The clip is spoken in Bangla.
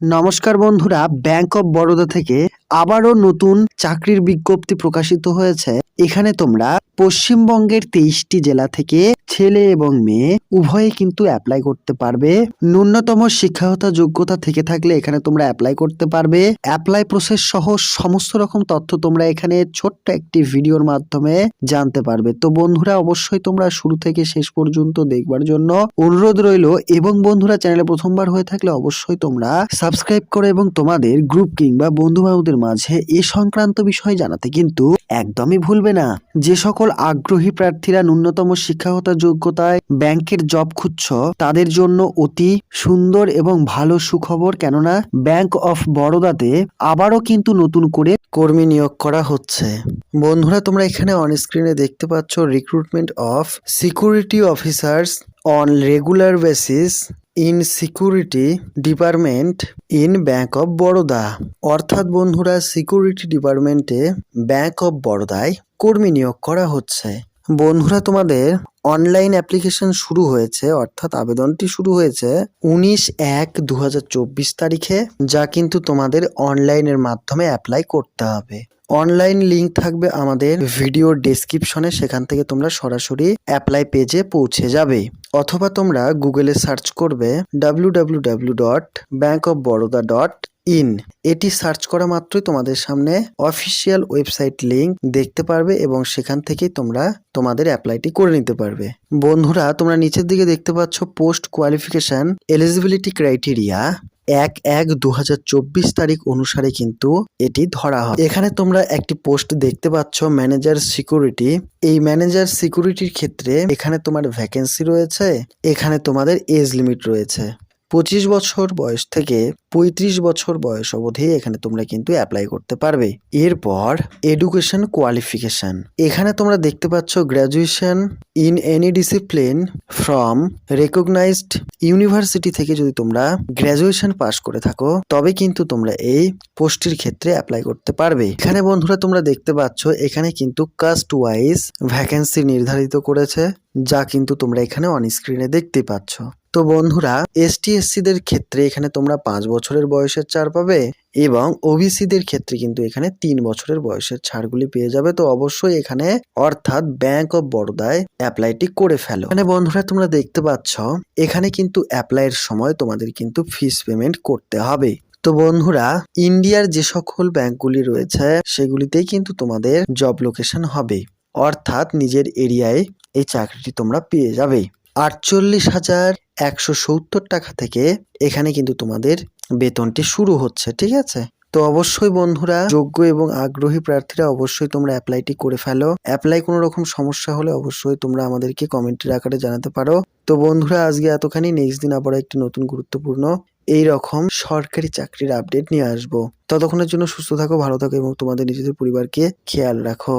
নমস্কার বন্ধুরা ব্যাংক অফ বরোদা থেকে আবারও নতুন চাকরির বিজ্ঞপ্তি প্রকাশিত হয়েছে। এখানে তোমরা পশ্চিমবঙ্গের তেইশটি জেলা থেকে ছেলে এবং মেয়ে উভয়ে কিন্তু অ্যাপ্লাই করতে পারবে। ন্যূনতম শিক্ষাগত যোগ্যতা থেকে থাকলে এখানে তোমরা অ্যাপ্লাই করতে পারবে। অ্যাপ্লাই প্রসেস সহ সমস্ত রকম তথ্য তোমরা এখানে ছোট্ট একটি ভিডিওর মাধ্যমে জানতে পারবে। তো বন্ধুরা, অবশ্যই তোমরা শুরু থেকে শেষ পর্যন্ত দেখবার জন্য অনুরোধ রইল এবং বন্ধুরা, চ্যানেলে প্রথমবার হয়ে থাকলে অবশ্যই তোমরা সাবস্ক্রাইব করো এবং তোমাদের গ্রুপ কিংবা বন্ধু বান্ধবদের মাঝে এ সংক্রান্ত বিষয় জানাতে কিন্তু একদমই ভুলবে না। যে সকল আগ্রহী প্রার্থীরা ন্যূনতম শিক্ষাগত যোগ্যতায় ব্যাংকের জব খুঁজছ, তাদের জন্য অতি সুন্দর এবং ভালো সুখবর, কেননা ব্যাংক অফ বরোদাতে আবারও কিন্তু নতুন করে কর্মী নিয়োগ করা হচ্ছে। বন্ধুরা, তোমরা এখানে অন স্ক্রিনে দেখতে পাচ্ছ recruitment of security officers on regular basis in security department in bank of Baroda. অর্থাৎ বন্ধুরা, সিকিউরিটি ডিপার্টমেন্টে ব্যাঙ্ক অফ বরোদায় কর্মী নিয়োগ করা হচ্ছে। বন্ধুরা, তোমাদের অনলাইন অ্যাপ্লিকেশন শুরু হয়েছে, অর্থাৎ আবেদনটি শুরু হয়েছে উনিশ এক দু তারিখে, যা কিন্তু তোমাদের অনলাইনের মাধ্যমে অ্যাপ্লাই করতে হবে। অনলাইন লিংক থাকবে আমাদের ভিডিও ডেসক্রিপশনে সেখান থেকে তোমরা সরাসরি অ্যাপ্লাই পেজে পৌঁছে যাবে। অথবা তোমরা গুগলে সার্চ করবে W W W dot bank of Baroda dot in. এটি সার্চ করা মাত্রই তোমাদের সামনে অফিসিয়াল ওয়েবসাইট লিংক দেখতে পারবে এবং সেখান থেকেই তোমরা তোমাদের অ্যাপ্লাইটি করে নিতে পারবে। বন্ধুরা, তোমরা নিচের দিকে দেখতে পাচ্ছ পোস্ট কোয়ালিফিকেশন এলিজিবিলিটি ক্রাইটেরিয়া। এক এক দু তারিখ অনুসারে কিন্তু এটি ধরা হয়। এখানে তোমরা একটি পোস্ট দেখতে পাচ্ছ, ম্যানেজার সিকিউরিটি। এই ম্যানেজার সিকিউরিটির ক্ষেত্রে এখানে তোমার ভ্যাকেন্সি রয়েছে, এখানে তোমাদের এজ লিমিট রয়েছে। পঁচিশ বছর বয়স থেকে পঁয়ত্রিশ বছর বয়স অবধি এখানে তোমরা কিন্তু অ্যাপ্লাই করতে পারবে। এরপর এডুকেশন কোয়ালিফিকেশন এখানে তোমরা দেখতে পাচ্ছ graduation in any discipline from recognised university থেকে যদি তোমরা গ্র্যাজুয়েশন পাস করে থাকো, তবে কিন্তু তোমরা এই পোস্টের ক্ষেত্রে অ্যাপ্লাই করতে পারবে। এখানে বন্ধুরা তোমরা দেখতে পাচ্ছ এখানে কিন্তু কাস্ট ওয়াইজ ভ্যাকেন্সি নির্ধারিত করেছে, যা কিন্তু তোমরা এখানে অন স্ক্রিনে দেখতে পাচ্ছ। তো বন্ধুরা এসটি এসসিদের ক্ষেত্রে এখানে তোমরা পাঁচ বছরের বয়সের ছাড় পাবে এবং ওবিসিদের ক্ষেত্রে কিন্তু এখানে তিন বছরের বয়সের ছাড়গুলি পেয়ে যাবে। তো অবশ্যই এখানে অর্থাৎ ব্যাংক অফ বরোদায় অ্যাপ্লাইটি করে ফেলো। এখানে বন্ধুরা তোমরা দেখতে পাচ্ছ, এখানে কিন্তু অ্যাপ্লাইয়ের সময় তোমাদের কিন্তু ফিস পেমেন্ট করতে হবে। তো বন্ধুরা, ইন্ডিয়ার যে সকল ব্যাংকগুলি রয়েছে, সেগুলিতেই কিন্তু তোমাদের জব লোকেশন হবে। অর্থাৎ নিজের এরিয়ায় এই চাকরিটি তোমরা পেয়ে যাবে। আটচল্লিশ হাজার একশো সত্তর টাকা থেকে এখানে কিন্তু তোমাদের বেতনটি শুরু হচ্ছে, ঠিক আছে? তো অবশ্যই বন্ধুরা, যোগ্য এবং আগ্রহী প্রার্থীরা অবশ্যই তোমরা অ্যাপ্লাইটি করে ফেলো। অ্যাপ্লাই কোনো রকম সমস্যা হলে অবশ্যই তোমরা আমাদেরকে কমেন্টের আকারে জানাতে পারো। তো বন্ধুরা, আজকে এতখানি। নেক্সট দিন আবার একটি নতুন গুরুত্বপূর্ণ এই রকম সরকারি চাকরির আপডেট নিয়ে আসব। ততক্ষণের জন্য সুস্থ থাকো, ভালো থাকো এবং তোমাদের নিজেদের পরিবারকে খেয়াল রাখো।